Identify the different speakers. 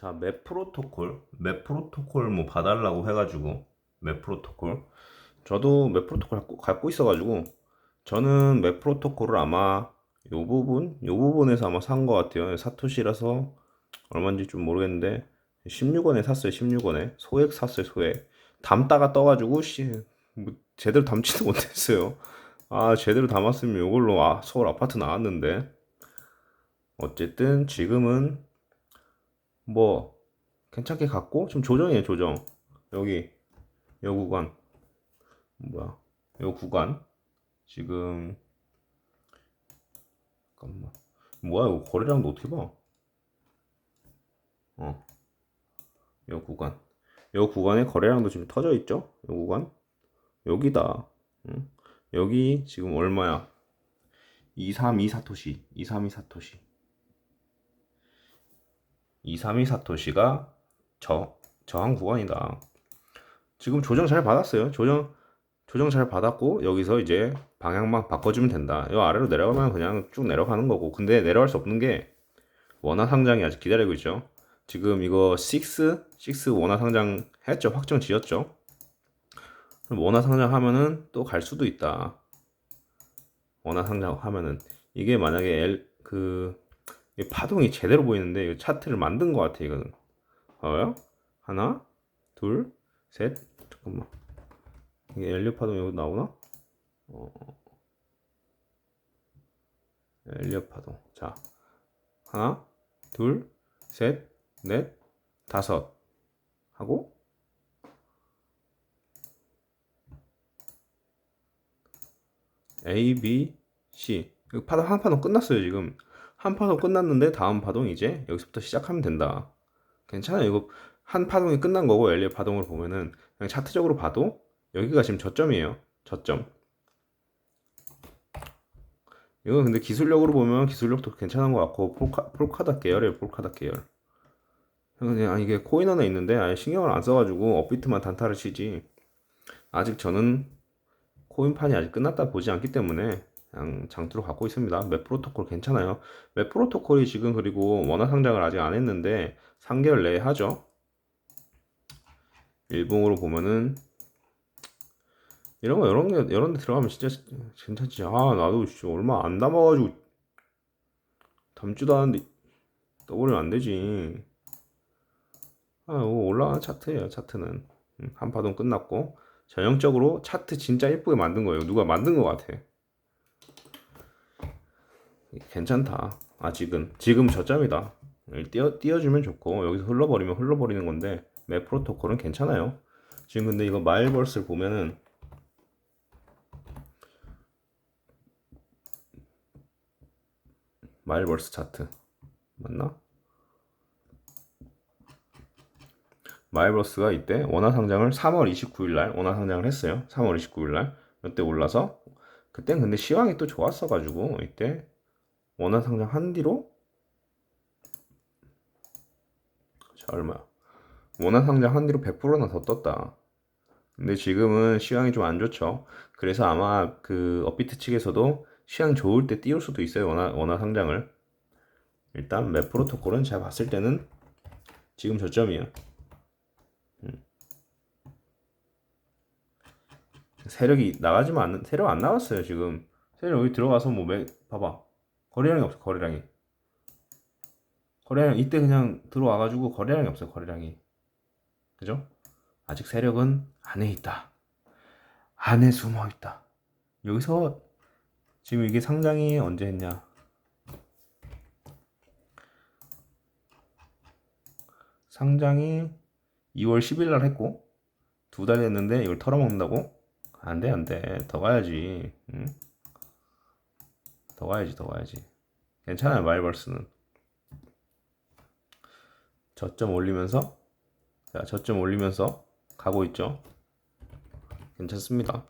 Speaker 1: 자, 맵 프로토콜, 맵 프로토콜 뭐 봐달라고 해가지고 맵 프로토콜. 저도 맵 프로토콜 갖고, 있어가지고 저는 맵 프로토콜을 아마 요 부분, 요 부분에서 아마 산 것 같아요. 사토시라서 얼마인지 좀 모르겠는데 16원에 샀어요. 16원에 소액 샀어요. 소액. 담다가 떠가지고 씨, 뭐 제대로 담지도 못했어요. 아, 제대로 담았으면 이걸로 아, 서울 아파트 나왔는데 어쨌든 지금은 뭐 괜찮게 갔고? 좀 조정이에요 조정. 여기 요 구간. 뭐야? 요 구간. 지금 잠깐만. 뭐야 이거 거래량도 어떻게 봐? 어. 요 구간. 요 구간에 거래량도 지금 터져 있죠? 요 구간? 여기다. 응? 여기 지금 얼마야? 232 사토시. 232 사토시 232 사토시가 저 저항 구간이다. 지금 조정 잘 받았어요. 조정 조정 잘 받았고 여기서 이제 방향만 바꿔주면 된다. 이 아래로 내려가면 그냥 쭉 내려가는 거고. 근데 내려갈 수 없는 게 원화 상장이 아직 기다리고 있죠. 지금 이거 6 6 원화 상장 했죠. 확정 지었죠. 원화 상장 하면은 또 갈 수도 있다. 원화 상장 하면은 이게 만약에 L 그이 파동이 제대로 보이는데 이 차트를 만든 것 같아 이거는. 봐봐요. 하나 둘셋. 잠깐만. 이게 엘리어 파동 여기 나오나? 어. 엘리어 파동. 자. 하나 둘셋넷 다섯. 하고. A B C. 파동 한 파동 끝났어요 지금 한 파동 끝났는데 다음 파동 이제 여기서부터 시작하면 된다. 괜찮아요. 이거 한 파동이 끝난 거고 엘리어 파동을 보면은 그냥 차트적으로 봐도 여기가 지금 저점이에요. 저점. 이거 근데 기술력으로 보면 기술력도 괜찮은 것 같고 폴카, 폴카다 계열이에요. 폴카다 계열. 그냥 아, 이게 코인 하나 있는데 아예 신경을 안 써가지고 업비트만 단타를 치지. 아직 저는 코인판이 아직 끝났다 보지 않기 때문에 그냥 장투로 갖고 있습니다. 맵 프로토콜 괜찮아요. 맵 프로토콜이 지금 그리고 원화 상장을 아직 안 했는데 3개월 내에 하죠. 일봉으로 보면은 이런 거 이런 게 이런 데 들어가면 진짜 괜찮지. 아 나도 얼마 안 담아가지고 담지도 않은데 떠버리면 안 되지. 아 이거 올라가는 차트예요. 차트는 음, 한 파동 끝났고 전형적으로 차트 진짜 예쁘게 만든 거예요. 누가 만든 것 같아. 괜찮다. 아직은 지금 저점이다. 띄워 띄워주면 좋고 여기서 흘러버리면 흘러버리는 건데 맵 프로토콜은 괜찮아요. 지금 근데 이거 마일버스를 보면은 마일버스 차트 맞나? 마일버스가 이때 원화 상장을 3월 29일 날 원화 상장을 했어요. 3월 29일 날 이때 올라서 그땐 근데 시황이 또 좋았어 가지고 이때 원화 상장 한 뒤로? 자 얼마야? 원화 상장 한 뒤로 100%나 더 떴다. 근데 지금은 시황이 좀 안 좋죠. 그래서 아마 그 업비트 측에서도 시황 좋을 때 띄울 수도 있어요 원화, 원화 상장을. 일단 맵 프로토콜은 제가 봤을 때는 지금 저점이에요. 음. 세력이 나가지만 않는 세력 안 나왔어요 지금. 세력 여기 들어가서 뭐 매, 봐봐 거래량이 없어 거래량이. 거래량 이때 그냥 들어와가지고 거래량이 없어요 거래량이. 그죠? 아직 세력은 안에 있다. 안에 숨어 있다. 여기서 지금 이게 상장이 언제 했냐? 상장이 2월 10일 날 했고 두 달 됐는데 이걸 털어먹는다고? 안돼 안돼. 더 가야지. 응? 더 가야지 더 가야지 괜찮아요 마이벌스는. 저점 올리면서 자 저점 올리면서 가고 있죠? 괜찮습니다